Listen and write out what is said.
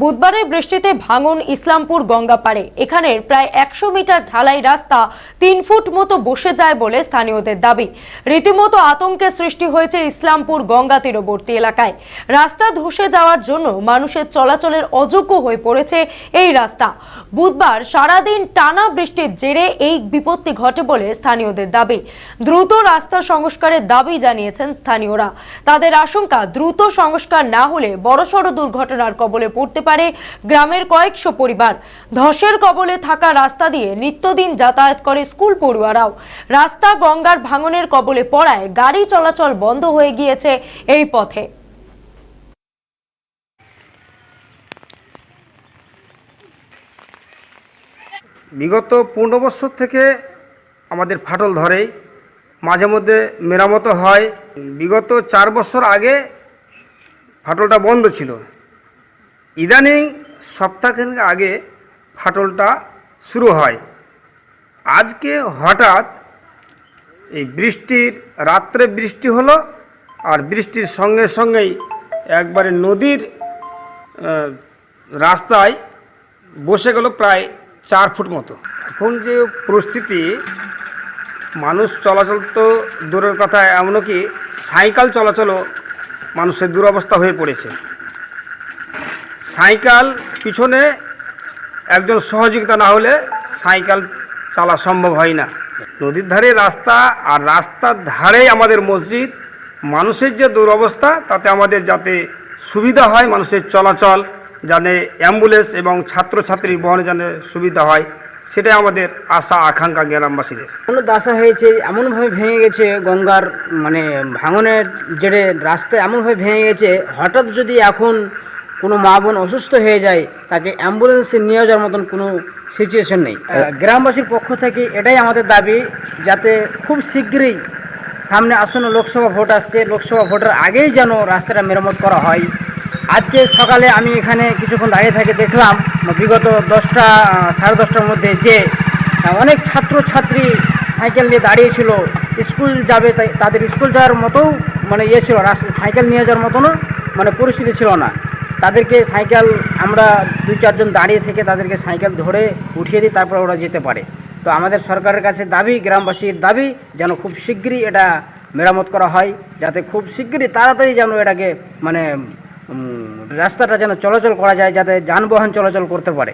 বুধবারের বৃষ্টিতে ভাঙন ইসলামপুর গঙ্গাপাড়ে। এখানের প্রায় একশো মিটার ঢালাই রাস্তা তিন ফুট মতো বসে যায় বলে স্থানীয়দের দাবি। রীতিমতো আতঙ্কের সৃষ্টি হয়েছে ইসলামপুর গঙ্গা তীরবর্তী এলাকায়। রাস্তা ধসে যাওয়ার জন্য মানুষের চলাচলের অযোগ্য হয়ে পড়েছে এই রাস্তা। বুধবার সারাদিন টানা বৃষ্টির জেরে এই বিপত্তি ঘটে বলে স্থানীয়দের দাবি। দ্রুত রাস্তা সংস্কারের দাবি জানিয়েছেন স্থানীয়রা। তাদের আশঙ্কা দ্রুত সংস্কার না হলে বড়সড় দুর্ঘটনার কবলে পড়তে পারে গ্রামের কয়েকশো পরিবার। ধসের কবলে থাকা রাস্তা দিয়ে নিত্যদিন যাতায়াত করে স্কুল পড়ুয়ারাও। রাস্তা গঙ্গার ভাঙনের কবলে পড়ায় গাড়ি চলাচল বন্ধ হয়ে গিয়েছে এই পথে। বিগত পনেরো বছর থেকে আমাদের ফাটল ধরে মাঝে মধ্যে মেরামত হয়। বিগত চার বছর আগে ফাটলটা বন্ধ ছিল। ইদানিং সপ্তাহখানেক আগে ফাটলটা শুরু হয়। আজকে হঠাৎ এই বৃষ্টির, রাত্রে বৃষ্টি হলো আর বৃষ্টির সঙ্গে সঙ্গেই একবারে নদীর রাস্তায় বসে গেল প্রায় চার ফুট মতো। এখন যে পরিস্থিতি, মানুষ চলাচল তো দূরের কথা, এমনকি সাইকেল চলাচলও মানুষের দুরবস্থা হয়ে পড়েছে। সাইকেল পিছনে একজন সহযোগিতা না হলে সাইকেল চালা সম্ভব হয় না। নদীর ধারে রাস্তা আর রাস্তার ধারেই আমাদের মসজিদ। মানুষের যে দুরবস্থা, তাতে আমাদের যাতে সুবিধা হয় মানুষের চলাচল জানে অ্যাম্বুলেন্স এবং ছাত্রছাত্রী বহনে জানে সুবিধা হয়, সেটাই আমাদের আশা, আকাঙ্ক্ষা গ্রামবাসীদের। এমন দাসা হয়েছে, এমনভাবে ভেঙে গেছে গঙ্গার মানে ভাঙনের জেরে রাস্তা এমনভাবে ভেঙে গেছে, হঠাৎ যদি এখন কোনো মা বোন অসুস্থ হয়ে যায়, তাকে অ্যাম্বুলেন্সে নিয়ে যাওয়ার মতন কোনো সিচুয়েশন নেই। গ্রামবাসীর পক্ষ থেকে এটাই আমাদের দাবি, যাতে খুব শীঘ্রই সামনে আসন্ন লোকসভা ভোট আসছে। লোকসভা ভোটের আগেই যেন রাস্তাটা মেরামত করা হয়। আজকে সকালে আমি এখানে কিছুক্ষণ দাঁড়িয়ে থেকে দেখলাম, বিগত দশটা, সাড়ে দশটার মধ্যে যে অনেক ছাত্রছাত্রী সাইকেল নিয়ে দাঁড়িয়েছিল। স্কুল যাবে তাদের স্কুল যাওয়ার মতো মানে ইয়ে ছিল সাইকেল নিয়ে যাওয়ার মতনও মানে পরিস্থিতি ছিল না। তাদেরকে সাইকেল, আমরা দু চারজন দাঁড়িয়ে থেকে তাদেরকে সাইকেল ধরে উঠিয়ে দিই, তারপর ওরা যেতে পারে। তো আমাদের সরকারের কাছে দাবি, গ্রামবাসীর দাবি, যেন খুব শীঘ্রই এটা মেরামত করা হয়, যাতে খুব শীঘ্রই তাড়াতাড়ি যেন এটাকে মানে রাস্তাটা যেন চলাচল করা যায়, যাতে যানবাহন চলাচল করতে পারে।